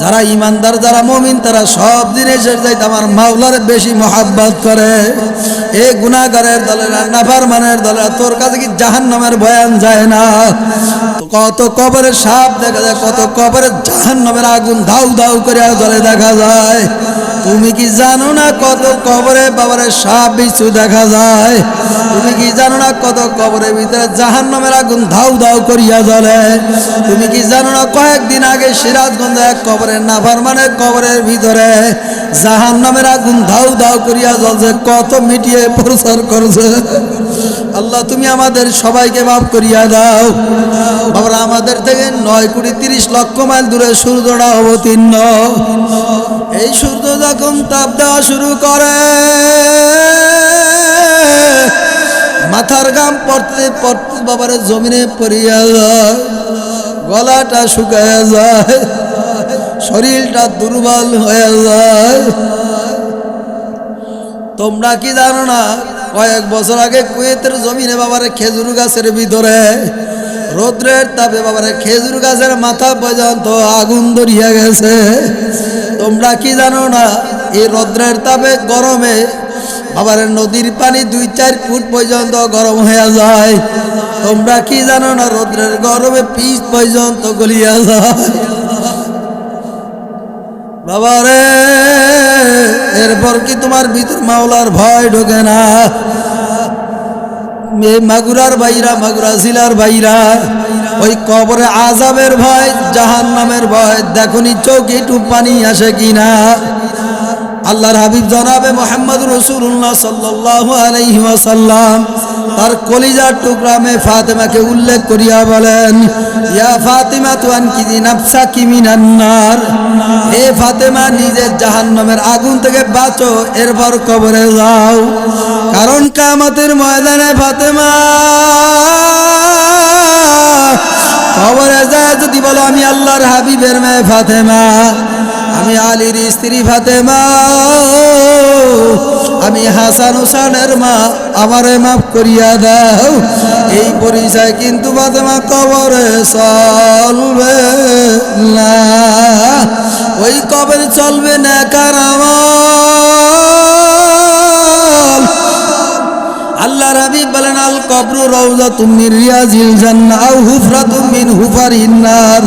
যারা ইমানদার, যারা মমিন, তারা সব জিনিসের যাইতে আমার মাওলার বেশি মহাব্বত করে। এ গুণাগারের দলেরা নাফার মানের দলে তোর কাছে কি জাহান নামের বয়ান যায় না? কত কবরের সাপ দেখা যায়, কত কবরের জাহান নামের আগুন ধাউ ধাউ করে জলে দেখা যায়। তুমি কি জানো না কত কবরে বাবারে সাপ কিছু দেখা যায়? তুমি কি জানো না কত কবরের ভিতরে জাহান নামের আগুন ধাউ ধাউ করিয়া জ্বলে? তুমি কি জানো না কয়েকদিন আগে সিরাজগঞ্জে এক কবরের নাফার মানে কবরের ভিতরে জাহান নামের আগুন ধাউ ধাউ করিয়া জ্বলছে, কত মিটিয়ে প্রচার করছে। আল্লাহ, তুমি আমাদের সবাইকে মাফ করিয়া দাও। বাবা আমাদের থেকে নয় কোটি তিরিশ লক্ষ মাইল দূরে সূর্যটা অবতীর্ণ। এই সূর্য যখন তাপ দেওয়া শুরু করে। মাথার গাম পড়তে পড়তে বাবার জমিনে পড়িয়া যায়, গলাটা শুকাইয়া যায়, শরীরটা দুর্বল হয়ে যায়। তোমরা কি জানো না, কয়েক বছর আগে কুয়েতের জমিনে বাবারে খেজুর গাছের ভিতরে রৌদ্রের তাপে বাবারে খেজুর গাছের মাথা পর্যন্ত আগুন ধরিয়া গেছে। তোমরা কি জানো না এই রৌদ্রের তাপে গরমে আবার নদীর পানি দুই চার ফুট পর্যন্ত গরম হয়ে যায়। তোমরা কি জানো না রৌদ্রের গরমে পিচ পর্যন্ত গলিয়া যায়? বাবা রে, এরপর কি তোমার ভিতর মাওলার ভয় ঢোকে না? মাগুরার বাইরা, মাগুরা জিলার বাইরা, ওই কবরে আজাবের ভয় জাহান নামের ভয় দেখুনি চোখ একটু পানি আসে কিনা? আল্লাহর হাবিব জনাবে মোহাম্মদ রসুল্লাহ সাল্লাহ আলাইহি ওয়াসাল্লাম। তার কলিজার টুকরা মে ফাতেমাকে উল্লেখ করিয়া বলেন, ইয়া ফাতিমা তুয়ান কি নাফসা কি মিনান্নার হে ফাতেমা, নিজের জাহান্নামের আগুন থেকে বাঁচো, এরপর কবরে যাও। কারণ কামতের ময়দানে ফাতেমা, কবরে যায় যদি বলো আমি আল্লাহর হাবিবের মেয়ে ফাতেমা। আমি আলীর স্ত্রী ফাতেমা, আমি হাসান হুসানের মা, আমারে মাফ করিয়া দাও। এই পরিচয় কিন্তু ফাতেমা কবরে চলবে না। ওই কবরে চলবে না কারামাল আল্লাহ রাবি বলেন, আল কবরু রওজা তুমি রিয়াজিল জান্নাহ আও হুফরাতুম মিন হুফারিন নার।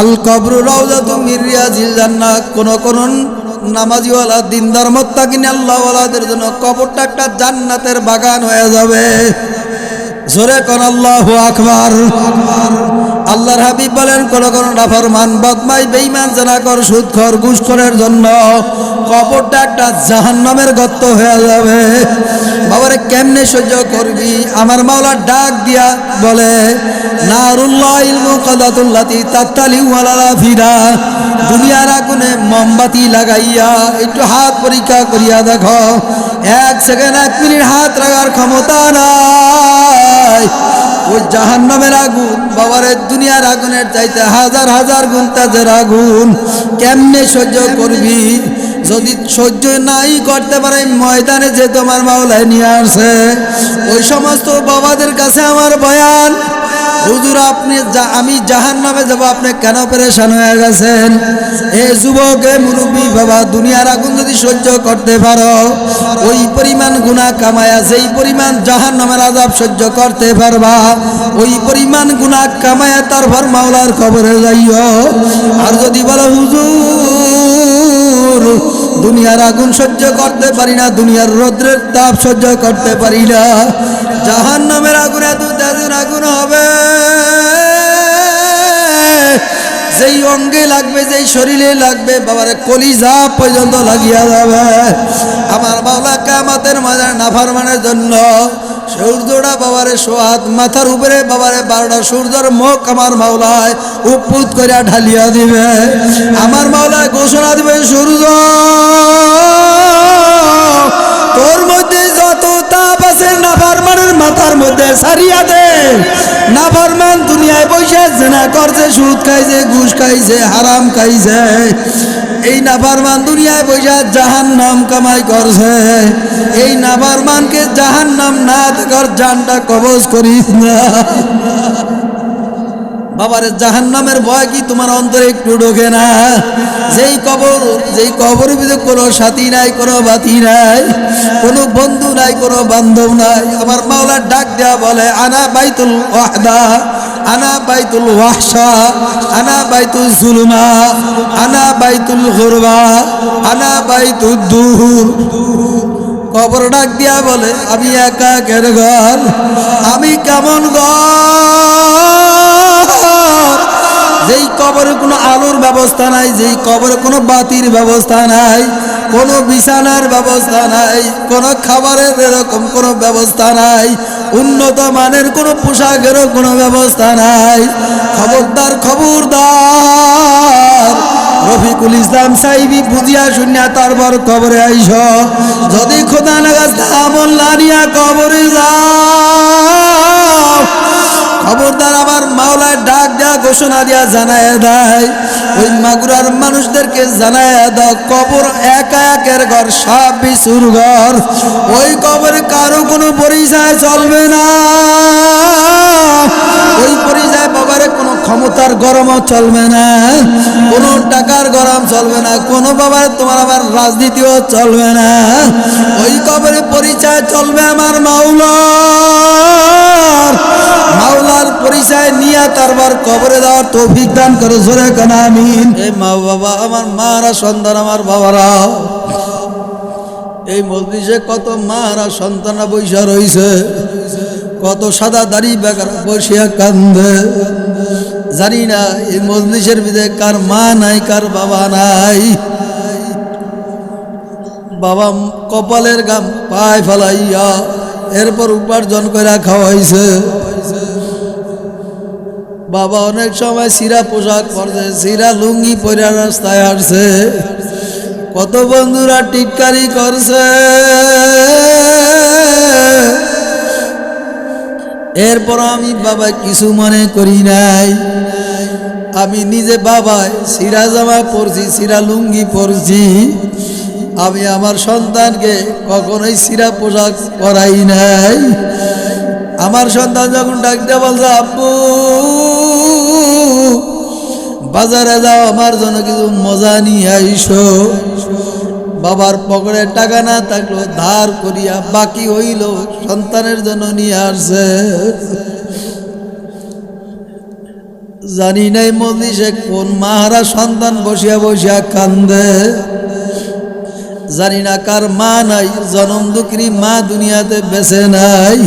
আল কবরু রওজা মিরিয়া রিয়াজিল জান্নাত। কোন কোন নামাজিওয়ালা, দিনদার, মোত্তাকিন, আল্লাহওয়ালাদের জন্য কবরটা একটা জান্নাতের বাগান হয়ে যাবে। জোরে কোন আল্লাহু আকবার। আল্লাহর হাবিব বলেন, কোন কোন নাফরমান বদমাই, বেঈমান, জানাকর, সুদখর ঘুষখোরের জন্য কবরটা একটা জাহান্নামের গর্ত হয়ে যাবে। বাবারে, কেমনে সহ্য করবি? আমার মাওলা ডাক দিয়া বলে দুনিয়ার আগুনে মোমবাতি লাগাইয়া একটু হাত পরীক্ষা করিয়া দেখো, এক সেকেন্ড, এক মিনিট হাত রাখার ক্ষমতা নাই। ওই জাহান নামের আগুন বাবার দুনিয়ার আগুনের চাইতে হাজার হাজার গুণ তাদের আগুন। কেমনে সহ্য করবি? যদি সহ্য নাই করতে পারে, ময়দানে যে তোমার মাওলায় নিয়ে আসে। ওই সমস্ত বাবাদের কাছে আমার বয়ান। হুজুর, আপনি আমি জাহান নামে যাব, আপনি কেন পেরেশান হয়ে গেছেন? এ যুবক মুরব্বী, বাবা, দুনিয়ার আগুন যদি সহ্য করতে পারো, ওই পরিমাণ গুণা কামায়া, যেই পরিমাণ জাহান নামের আজাব সহ্য করতে পারবা, ওই পরিমাণ গুণা কামায়া তারপর মাওলার খবরে যাইও। আর যদি বলো, হুজুর দুনিয়ার আগুন সহ্য করতে পারি না, দুনিয়ার রৌদ্রের তাপ সহ্য করতে পারি না। জাহান নামের আগুন তেজের আগুন হবে। যেই অঙ্গে লাগবে, যেই শরীরে লাগবে, বাবার কলিজা পর্যন্ত লাগিয়া যাবে। আমার বাবা কামাতের মাজার নাফারমানের জন্য সূর্যটা বাবারে সোহাত, মাথার উপরে বাবারে বারোটা সূর্যর মুখ আমার মাওলায় উপুত করে ঢালিয়া দিবে। আমার মাওলায় ঘোষণা দিবে, সূর্য, তোর মধ্যে যত তাপ আছে নাফারমানের মাথার মধ্যে সারিয়া দে। নাফারমান দুনিয়ায় বসে জেনা করছে, সুদ খাইছে, ঘুষ খাইছে, হারাম খাইছে। এই নাফারমান দুনিয়ায় বসে জাহান নাম কামাই করছে। এই নাফারমানকে জাহান নাম না কর জানটা কবজ করিস না। বাবারে জাহান নামের ভয় কি তোমার অন্তরে একটু ঢোকে না? যেই কবর যেই কবর ভিতরে কোনো সাথী নাই, কোনো বাতি নাই, কোনো বন্ধু নাই, কোনো বান্ধব নাই। আমার মাওলার ডাক দেয়া বলে, আনা বাইতুল ওয়াহদা। আনা বাইতুল ওয়াহশা, আনা বাইতুল জুলমা, আনা বাইতুল গুরবা, আনা বাইতুল দুহুর। কবর ডাক দিয়া বলে, আমি একা কের ঘর, আমি কেমন ঘর? যেই কবরে কোনো আলোর ব্যবস্থা নাই, যেই কবরে কোনো বাতির ব্যবস্থা নাই কোনো বিছানার ব্যবস্থা নাই, কোনো খাবারের এরকম কোনো ব্যবস্থা নাই, উন্নত মানের কোনো পোশাকেরও কোনো ব্যবস্থা নাই। খবরদার খবরদার। রফিকুল ইসলাম সাইবি বুঝিয়া শুনিয়া তারপর কবরে আইস। যদি খোদা নাগাজ আমল লানিয়া কবরে যাও খবরদার আবার মাওলায় ডাক দেয়া, ঘোষণা দিয়া, জানায় দেয়। ওই মাগুরার মানুষদেরকে জানায় দাও, কবর একা একের ঘর, সব বিশুর ঘর। ওই কবরে কারও কোনো পরিচয় চলবে না। ওই পরিচয় বাবারে কোনো ক্ষমতার গরমও চলবে না। কোনো টাকার গরম চলবে না। কোনো বাবার তোমার আবার রাজনীতিও চলবে না। ওই কবরে পরিচয় চলবে আমার মাওলার নিয়ে তারপর কবরে দেওয়ার তৌফিক দান করে, জোরে কেন? আমিন। এই মা বাবা, আমার মারা সন্তান আমার বাবারা এই মসজিদে কত মারা সন্তানরা বৈশা রইছে। কত সাদা দাড়ি বেকার বসিয়া কান্দে। জানি না এই মজলিসের ভিতরে কার মা নাই, কার বাবা নাই। বাবা কপালের গাম পায় ফেলাইয়া এরপর উপার্জন করে খাওয়াইছে। বাবা অনেক সময় সিরা পোশাক পরছে, সিরা লুঙ্গি পরে রাস্তায় আসছে। কত বন্ধুরা টিটকারি করছে। এরপর আমি বাবা কিছু মনে করি নাই। আমি নিজে বাবায় সিরা জামা পরছি, সিরা লুঙ্গি পরছি। আমি আমার সন্তানকে কখনোই সিরা পোশাক পরাই নাই। আমার সন্তান যখন ডাক দিয়ে বলছে, আব্বু বাজারে যাও, আমার জন্য কিছু মজা নিয়ে আইসো। বাবার পকেটে টাকা না থাকল ধার করিয়া বাকি হইল, সন্তানের জন্য নিয়ে আসছে। জানি নাই মজলিসে কোন মাহারা সন্তান বসিয়া বসিয়া কান্দে। জানি না কার মা নাই, জনম দুঃখিনী মা দুনিয়াতে বেছে নাই।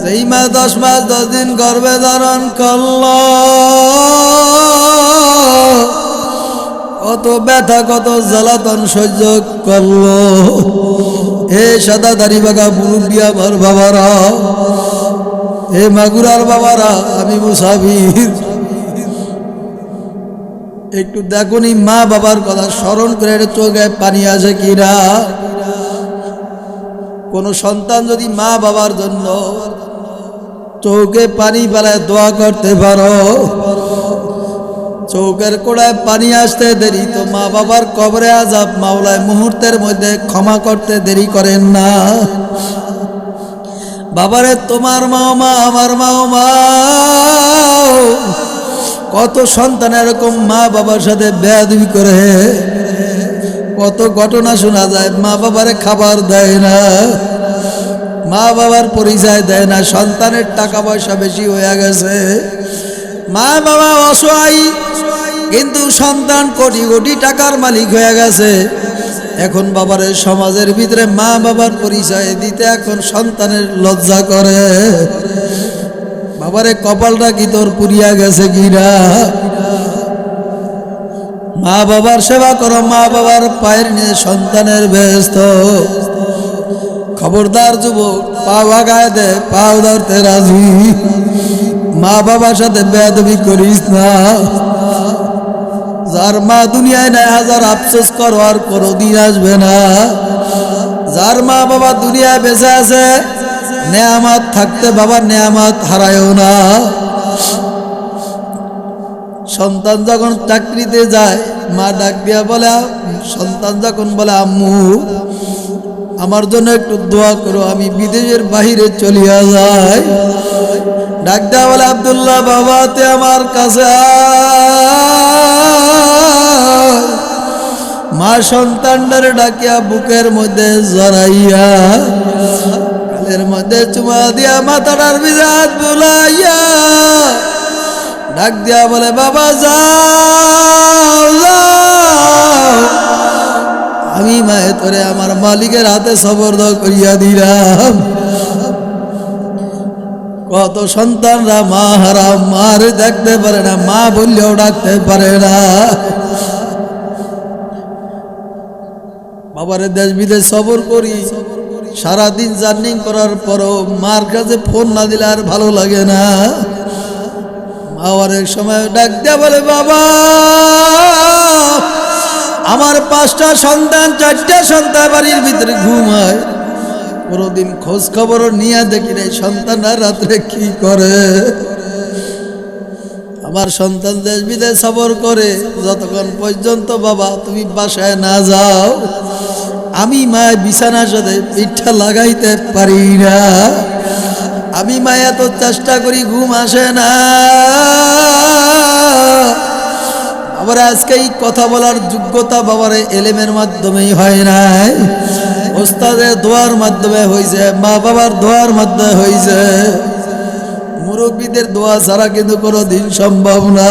সেই মা দশ মাস দশ দিন গর্ভে ধারণ করল। কত ব্যথা, কত জ্বালাতন সহ্য করল। হে সাদা দাড়ি বাগা মুরব্বী আমার বাবারা হে মাগুরার বাবারা, আমি মুসাফির। একটু দেখুন মা বাবার কথা, স্মরণ করে চোখে পানি আসে কিনা। কোন সন্তান যদি মা বাবার জন্য চোখে পানি পেলায় দোয়া করতে পারো চৌকের কোড়ায় পানি আসতে দেরি, তো মা বাবার কবরে আজাব মাওলায় মুহূর্তের মধ্যে ক্ষমা করতে দেরি করেন না। বাবারে, তোমার মাও মা, আমার মাও মা। কত সন্তান এরকম মা বাবার সাথে বেয়াদবি করে। কত ঘটনা শোনা যায় মা বাবারে খাবার দেয় না। মা বাবার পরিচয় দেয় না, সন্তানের টাকা পয়সা বেশি হয়ে গেছে। মা বাবা অসহায় কিন্তু সন্তান কোটি কোটি টাকার মালিক হয়ে গেছে। এখন বাবার সমাজের ভিতরে মা বাবার পরিচয় দিতে এখন সন্তানের লজ্জা করে। বাবারে কপালটা কি তোর পুরিয়া গেছে কিরা মা বাবার সেবা করো, মা বাবার পায়ের নিয়ে সন্তানের ব্যস্ত। খবরদার যুবক পা ভাগায় দে, পাও ধরতে রাজি। মা বাবার সাথে বেদবি করিস না। যার মা দুনিয়ায় নেয় হাজার আফসোস করো, আর কোনোদিন আসবে না। যার মা বাবা দুনিয়ায় বেঁচে আছে, নেয়ামাত থাকতে বাবা নেয়ামাত হারায়ও না। সন্তান যখন চাকরিতে যায়, মা ডাক দিয়া বলে, সন্তান যখন বলে, আম্মু, আমার জন্য একটু দোয়া করো, আমি বিদেশের বাহিরে চলিয়া যাই। ডাক দেয়া বলে, আবদুল্লাহ, বাবা তে আমার কাছে আয়। মা সন্তানটারে ডাকিয়া বুকের মধ্যে জড়াইয়া কালের মধ্যে চুমা দিয়া মাথাটার বিজাত বুলাইয়া ডাক দিয়া বলে, বাবা, যাও আমি মায়ে তোরে আমার মালিকের হাতে সবর্দ করিয়া দিলাম। কত সন্তানরা মা হারা মারে দেখতে পারে না, মা বললেও ডাকতে পারে না। বাবারে দেশ বিদেশ সবর করি। সারাদিন জার্নিং করার পরও মার কাছে ফোন না দিলে আর ভালো লাগে না। মা অনেক সময় ডাক দেয়া বলে, বাবা, আমার পাঁচটা সন্তান, চারটা সন্তান বাড়ির ভিতরে ঘুমায়। কোনোদিন খোঁজ খবরও নিয়ে দেখি নাই, সন্তানরা রাত্রে কি করে? আমার সন্তান দেশ বিদেশ সফর করে, যতক্ষণ পর্যন্ত বাবা তুমি বাসায় না যাও আমি মায়ের বিছানার সাথে পিঠা লাগাইতে পারি না। আমি মায়া তো চেষ্টা করি, ঘুম আসে না। আবার আজকে এই কথা বলার যোগ্যতা বাবার এলেমের মাধ্যমেই হয় নাই। ওস্তাদের দোয়ার মাধ্যমে হয়েছে মা বাবার দোয়ার মাধ্যমে হয়েছে মুরব্বীদের দোয়া ছাড়া কিন্তু কোনো দিন সম্ভব না।